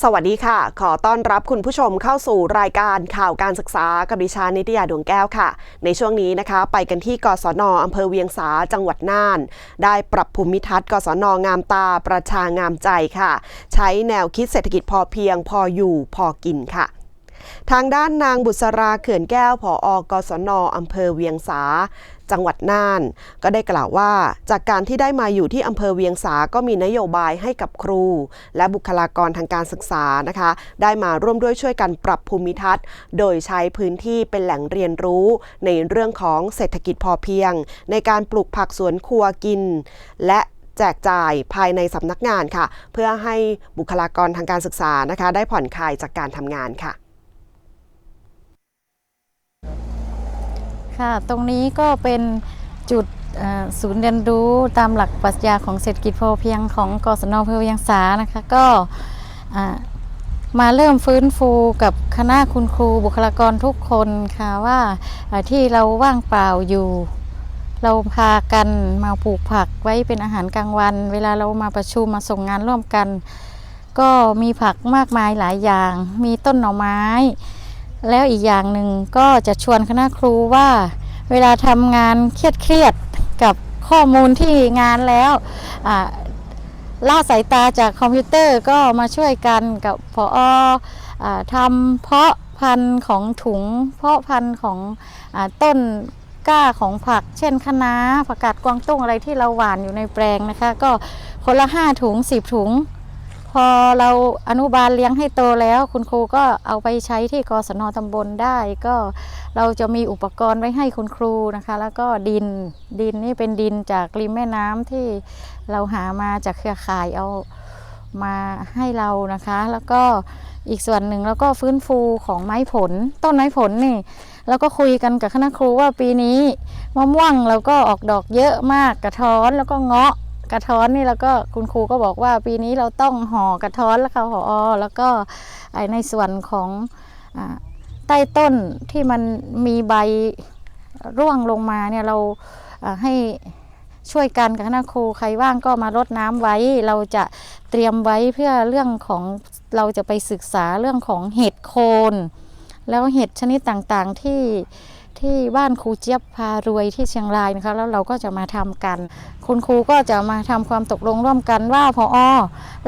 สวัสดีค่ะ ขอต้อนรับคุณผู้ชมเข้าสู่รายการข่าวการศึกษากับดิฉันนิตยาดวงแก้วค่ะ ในช่วงนี้นะคะ ไปกันที่กศนอำเภอเวียงสาจังหวัดน่าน ได้ปรับภูมิทัศน์กศนงามตาประชางามใจค่ะ ใช้แนวคิดเศรษฐกิจพอเพียงพออยู่พอกินค่ะ ทางด้านนางบุษราเขื่อนแก้วผออกศนอำเภอเวียงสา จังหวัดน่าน ก็ได้กล่าวว่า จากการที่ได้มาอยู่ที่อำเภอเวียงสาก็มีนโยบายให้กับครู และบุคลากรทางการศึกษานะคะ ได้มาร่วมด้วยช่วยกันปรับภูมิทัศน์ โดยใช้พื้นที่เป็นแหล่งเรียนรู้ ในเรื่องของเศรษฐกิจพอเพียง ในการปลูกผักสวนครัวกิน และแจกจ่ายภายในสำนักงานค่ะ เพื่อให้บุคลากรทางการศึกษานะคะ ได้ผ่อนคลายจากการทำงานค่ะ ค่ะ ตรงนี้ก็เป็นจุดศูนย์เรียนรู้ตามหลักปรัชญาของเศรษฐกิจพอเพียงของกศนอำเภอเวียงสานะคะก็มาเริ่มฟื้นฟูกับคณะคุณครูบุคลากรทุกคนค่ะว่าที่เราว่างเปล่าอยู่ เราพากันมาปลูกผักไว้เป็นอาหารกลางวัน เวลาเรามาประชุมมาส่งงานร่วมกัน ก็มีผักมากมายหลายอย่าง มีต้นหน่อไม้ แล้วอีกอย่างหนึ่งก็จะชวนคณะครูว่า เวลาทำงานเครียดๆกับข้อมูลที่งานแล้วล่าสายตาจากคอมพิวเตอร์ก็มาช่วยกันกับพออทำเพาะพันธุ์ของถุง เพาะพันธุ์ของอต้นก้าของผัก เช่นคะน้าผักกาดกวางตุ้งอะไรที่เราหว่านอยู่ในแปลงนะคะ ก็คนละห้าถุงสิบถุง พอเราอนุบาลเลี้ยงให้โตแล้ว คุณครูก็เอาไปใช้ที่กศนตำบลได้ ก็เราจะมีอุปกรณ์ไว้ให้คุณครูนะคะ แล้วก็ดินดินนี่เป็นดินจากริมแม่น้ำที่เราหามาจากเครือข่ายเอามาให้เรานะคะ แล้วก็อีกส่วนหนึ่งแล้วก็ฟื้นฟูของไม้ผล ต้นไม้ผลนี่เราก็คุยกันกับคณะครูว่าปีนี้มะม่วงเราก็ออกดอกเยอะมากกระท้อนแล้วก็เงาะ กระท้อนนี่แล้วก็คุณครูก็บอกว่าปีนี้เราต้องห่อกระท้อนแล้วค่ะห่ออแล้วก็ในส่วนของอใต้ต้นที่มันมีใบร่วงลงมาเนี่ยเราให้ช่วยกันกับคณะครูใครว่างก็มารดน้ำไว้ เราจะเตรียมไว้เพื่อเรื่องของเราจะไปศึกษาเรื่องของเห็ดโคน แล้วเห็ดชนิดต่างๆที่ ที่บ้านครูเจี๊ยบพารวยที่เชียงรายนะคะแล้วเราก็จะมาทำกัน คุณครูก็จะมาทำความตกลงร่วมกันว่าพออ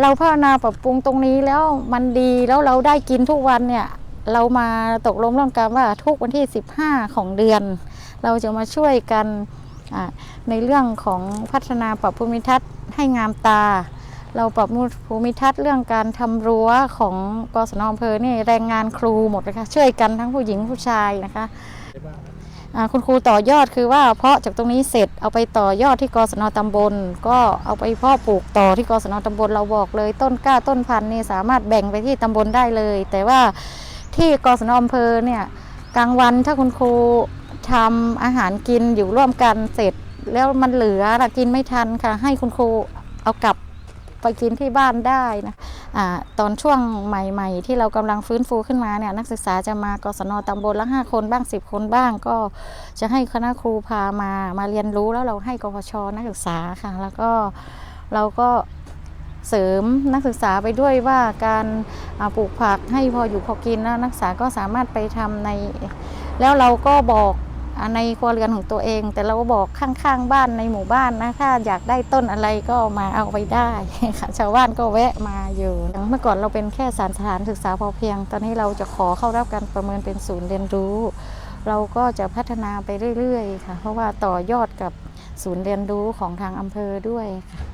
เราพัฒนาปรับปรุงตรงนี้แล้วมันดีแล้วเราได้กินทุกวันเนี่ยเรามาตกลงร่วมกันว่าทุกวันที่ 15 ของเดือน เราจะมาช่วยกันในเรื่องของพัฒนาปรับภูมิทัศน์ให้งามตา เราปรับภูมิทัศน์เรื่องการทำรั้วของกศนอำเภอนี่แรงงานครูหมดเลยค่ะช่วยกันทั้งผู้หญิงผู้ชายนะคะ คุณครูต่อยอดคือว่าเพาะจากตรงนี้เสร็จเอาไปต่อยอดที่กศนตำบล ก็เอาไปเพาะปลูกต่อที่กศนตำบลเราบอกเลย ต้นกล้าต้นพันธุ์นี่สามารถแบ่งไปที่ตำบลได้เลย แต่ว่าที่กศนอำเภอเนี่ยกลางวันถ้าคุณครูทำอาหารกินอยู่ร่วมกันเสร็จ แล้วมันเหลือกินไม่ทันค่ะ ให้คุณครูเอากลับ ไปกินที่บ้านได้นะอาตอนช่วงใหม่ๆ ที่เรากำลังฟื้นฟูขึ้นมาเนี่ยนักศึกษาจะมากศนตำบลละห้าคนบ้าง 10 คนบ้าง ก็จะให้คณะครูพามามาเรียนรู้แล้วเราให้กพชนักศึกษาค่ะ แล้วก็เราก็เสริมนักศึกษาไปด้วยว่าการปลูกผักให้พออยู่พอกินแล้วนักศึกษาก็สามารถไปทำใน แล้วเราก็บอก ในครัวเรือนของตัวเอง แต่เราก็บอกข้างๆบ้านในหมู่บ้านนะถ้าอยากได้ต้นอะไรก็มาเอาไปได้ค่ะชาวบ้านก็แวะมาอยู่เมื่อก่อนเราเป็นแค่สถานศึกษาพอเพียง ตอนนี้เราจะขอเข้ารับการประเมินเป็นศูนย์เรียนรู้ เราก็จะพัฒนาไปเรื่อยๆค่ะ เพราะว่าต่อยอดกับศูนย์เรียนรู้ของทางอำเภอด้วยค่ะ